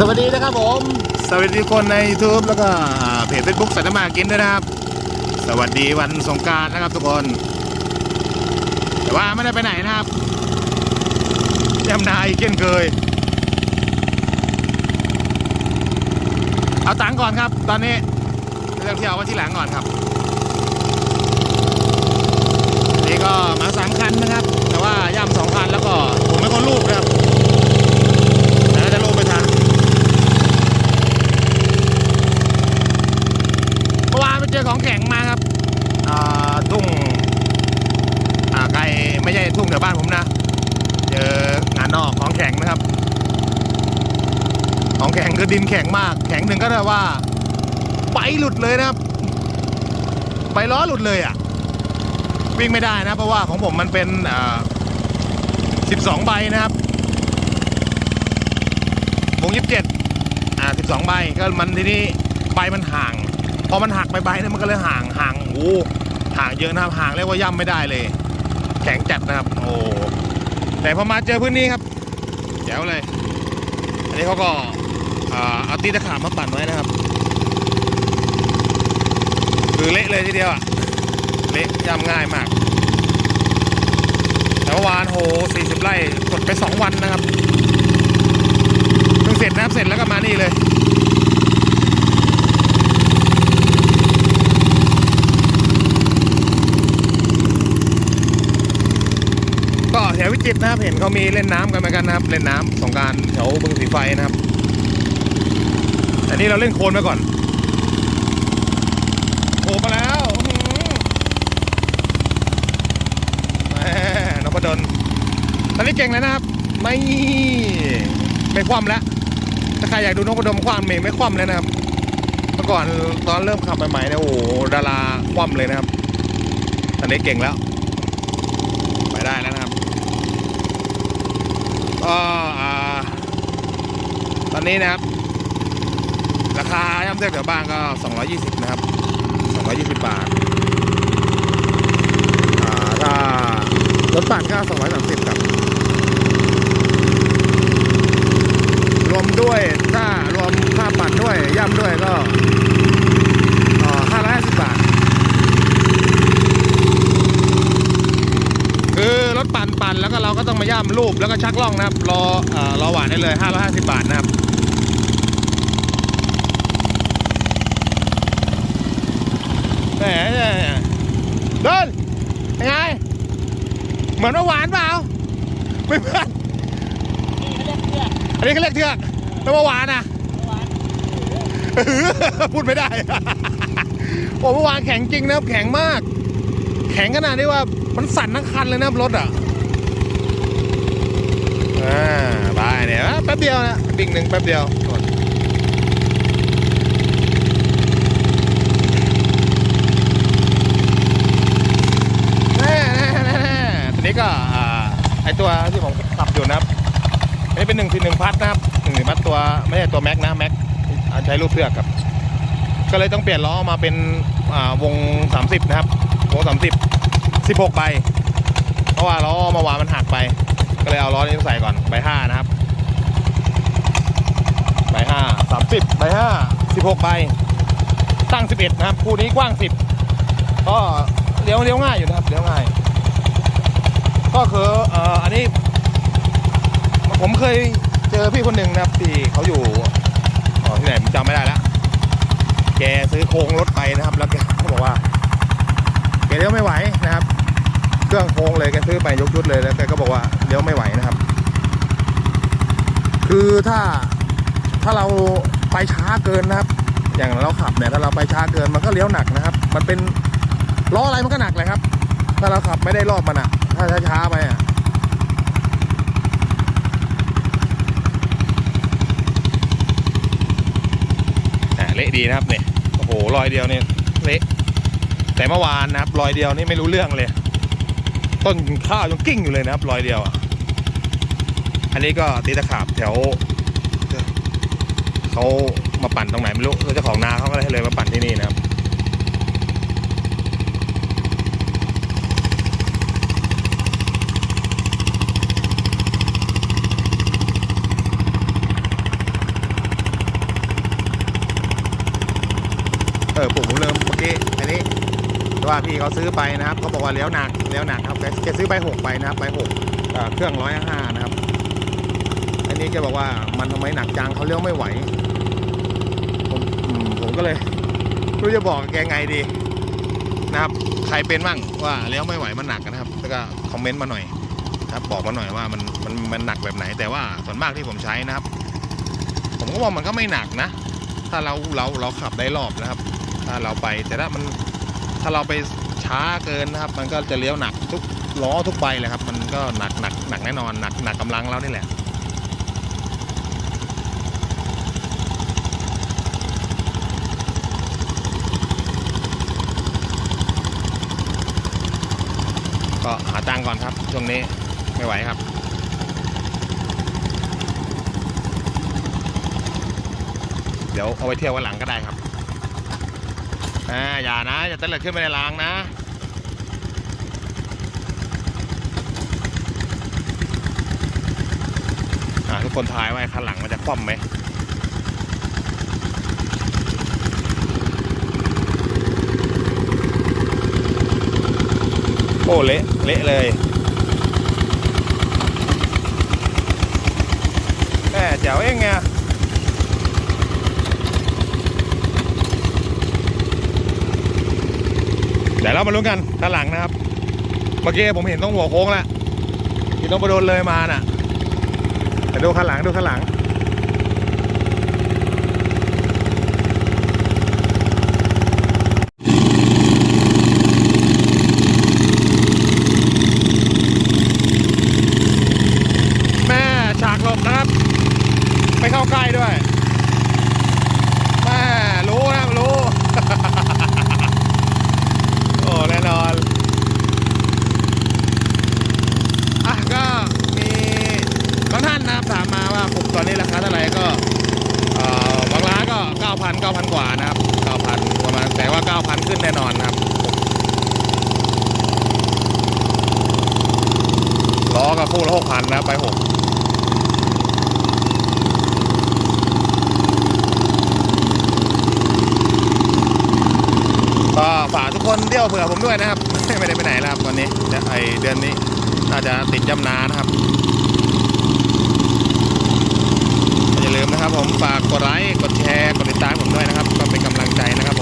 สวัสดีนะครับผม สวัสดีทุกคนใน YouTube แล้วก็เพจ Facebook สัตว์มากินด้วยนะครับ สวัสดีวันสงกรารนะครับทุกคน แต่ว่าไม่ได้ไปไหนนะครับยำนาอีกเช่นเคย เอาตังค์ก่อนครับ ตอนนี้เรื่องเที่ยวไว้ที่หลังก่อนครับ นี่ก็มาสามคันนะครับ แต่ว่าย่ำสองคันแล้วก็ผมเป็นคนลูกนะครับแต่น่าจะลูกไปทันเมื่อวานไปเจอของแข็งมาครับอ่าทุ่งอ่าไกลไม่ใช่ทุ่งแถวบ้านผมนะ เจองา นนอกของแข็งนะครับ ของแข็งคือดินแข็งมาก แข็งหนึ่งก็ได้ว่าไปหลุดเลยนะครับ ไปล้อหลุดเลยอะ วิ่งไม่ได้นะ เพราะว่าของผมมันเป็นอ่า12ใบนะครับวง27อ่า12ใบก็มันทีนี้ใบมันห่าง พอมันหักไปใบเนี่ยมันก็เลยห่างห่างโอ้ห่างเยอะนะครับห่างเรียกว่าย่ำไม่ได้เลย แข็งจัดนะครับ โอ้ แต่พอมาเจอพื้นนี้ครับแจ๋วเลย อันนี้เขาก็อ่าเอาตีตะขาบมาปั่นไว้นะครับ คือเละเลยทีเดียวอะเละย่ำง่ายมาก แต่เมื่อวานโห40 ไร่กดไป 2 วันนะครับเพิ่งเสร็จนะครับเสร็จแล้วก็มานี่เลย ถววิจิตรนะครับ เห็นเขามีเล่นน้ำกันเหมือนกันนะครับ เล่นน้ำสงการแถวบึงสีไฟนะครับอันนี้เราเล่นโคลนไปก่อนโผล่มาแล้วอื้อหือแหมนพดลตอนนี้เก่งแล้วนะครับ ไม่ไม่คว่ำแล้ว ถ้าใครอยากดูนพดลคว่ำเมงไม่คว่ำเลยนะครับ เมื่อก่อนตอนเริ่มขับใหม่ๆเนี่ยโอ้โหดาราคว่ำเลยนะครับ ตอนนี้เก่งแล้ว ไปได้แล้วนะครับ ก็ตอนนี้นะครับ ราคาย่ำเทียบกับบ้านก็ 220 นะครับ 220 บาทถ้ารถปั่นก็230ครับ รวมด้วยถ้ารวมค่าปั่นด้วย ย่ำด้วยก็เอ่อ550 บาท คือรถปั่นปั่น แล้วก็เราก็ต้องมาย่ำรูปแล้วก็ชักล่องนะครับ รอเอ่อรอหวานได้เลย 550 บาทนะครับแหมเดินยังไง เหมือนเมื่อวานเปล่า ไม่เหมือนอันนี้เขาเรียกเทือกแล้วเมื่อวานอะพูดไม่ได้โอ้เมื่อวานแข็งจริงนะครับ แข็งมาก แข็งขนาดที่ว่ามันสั่นทั้งคันเลยนะครับรถอะ อ่าบายเนี่ยแป๊บเดียวนะบิ่งหนึ่งแป๊บเดียวแน่ๆๆๆทีนี้ก็ไอตัวที่ผมขับอยู่นะครับอันนี้เป็นหนึ่งสี่หนึ่งพัดนะครับหนึ่งพัดตัวไม่ใช่ตัวแม็กนะแม็กใช้รูปเสือกครับ ก็เลยต้องเปลี่ยนล้อมาเป็นอ่าวง 30 นะครับ วง 30 16ใบเพราะว่าล้อมาวามันหักไป ก็เลยเอาล้อนี้ใส่ก่อนใบห้านะครับใบห้าสามสิบใบห้าสิบหกใบตั้งสิบเอ็ดนะครับคู่นี้กว้างสิบก็เลี้ยวเลี้ยวง่ายอยู่นะครับเลี้ยวง่าย ก็คือเอ่ออันนี้ ผมเคยเจอพี่คนหนึ่งนะครับที่เขาอยู่ที่ไหนผมจำไม่ได้แล้วแกซื้อโครงรถไปนะครับ แล้วแกเขาบอกว่าแกเลี้ยวไม่ไหวนะครับ เครื่องโค้งเลยแกซื้อไปยกชุดเลยแล้วแกก็บอกว่าเลี้ยวไม่ไหวนะครับ คือถ้าถ้าเราไปช้าเกินนะครับ อย่างเราขับเนี่ยถ้าเราไปช้าเกินมันก็เลี้ยวหนักนะครับ มันเป็นล้ออะไรมันก็หนักเลยครับ ถ้าเราขับไม่ได้รอบมันอะถ้าช้าๆไปอะ่ะเละดีนะครับเนี่ยโอ้โหรอยเดียวเนี่ยเละแต่เมื่อวานนะครับรอยเดียวนี่ไม่รู้เรื่องเลย ต้นข้าวยังกิ้งอยู่เลยนะครับรอยเดียวอะอันนี้ก็ตีตะขาบแถวเขามาปั่นตรงไหนไม่รู้เจ้าของนาเขาก็เลยเลยมาปั่นที่นี่นะครับ ว่าพี่เขาซื้อไปนะครับเขาบอกว่าเลี้ยวหนักเลี้ยวหนักครับแกซื้อใบหกไปนะครับใบหกเครื่องร้อยห้านะครับ อันนี้แกบอกว่ามันทำไมหนักจังเขาเลี้ยวไม่ไหว ผมผมก็เลยรู้จะบอกแกไงดีนะครับ ใครเป็นบ้างว่าเลี้ยวไม่ไหวมันหนักนะครับ แล้วก็คอมเมนต์มาหน่อยนะครับบอกมาหน่อยว่ามันมันมันหนักแบบไหน แต่ว่าส่วนมากที่ผมใช้นะครับ ผมก็ว่ามันก็ไม่หนักนะ ถ้าเราเราเราขับได้รอบนะครับ ถ้าเราไปแต่ถ้ามันาเราไปช้าเกินนะครับ มันก็จะเลี้ยวหนักทุกล้อทุกใบเลยครับ มันก็หนักหนักหนักแน่นอนหนักหนักกำลังเรานี่แหละก็หาตังค์ก่อนครับช่วงนี้ไม่ไหวครับ เดี๋ยวเอาไปเที่ยววันหลังก็ได้ครับ อ่าอย่านะอย่าเตลิดขึ้นไปในรางนะอ่าทุกคนทายว่าไอ้คันหลังมันจะคว่ำไหมโอ้เละเละเลยแม่แจ๋วเองไง เดี๋ยวเรามาลุ้นกันด้านหลังนะครับ เมื่อกี้ผมเห็นต้องหัวโค้งแล้วที่ต้องไปโดนเลยมาน่ะแต่ดูข้างหลังดูข้างหลัง แม่ฉากหลบนะครับ ไม่เข้าใกล้ด้วย แม่รู้นะรู้ โอ้แน่นอน อะก็มีบางท่านนะครับถามมาว่าผมตอนนี้ราคาเท่าไหร่ก็เอ่อบางร้านก็ 9,000 9,000 กว่านะครับ 9,000 ประมาณแต่ว่า 9,000 ขึ้นแน่นอนครับล้อก็ คู่ละ6,000นนะไป6ก็ฝากทุกคนเที่ยวเผื่อผมด้วยนะครับ ไม่ได้ไปไหนแล้วครับวันนี้เดี๋ยวไอเดือนนี้น่าจะติดจำนานะครับ อย่าลืมนะครับผมฝากกดไลค์กดแชร์กดติดตามผมด้วยนะครับ ก็เป็นกำลังใจนะครับ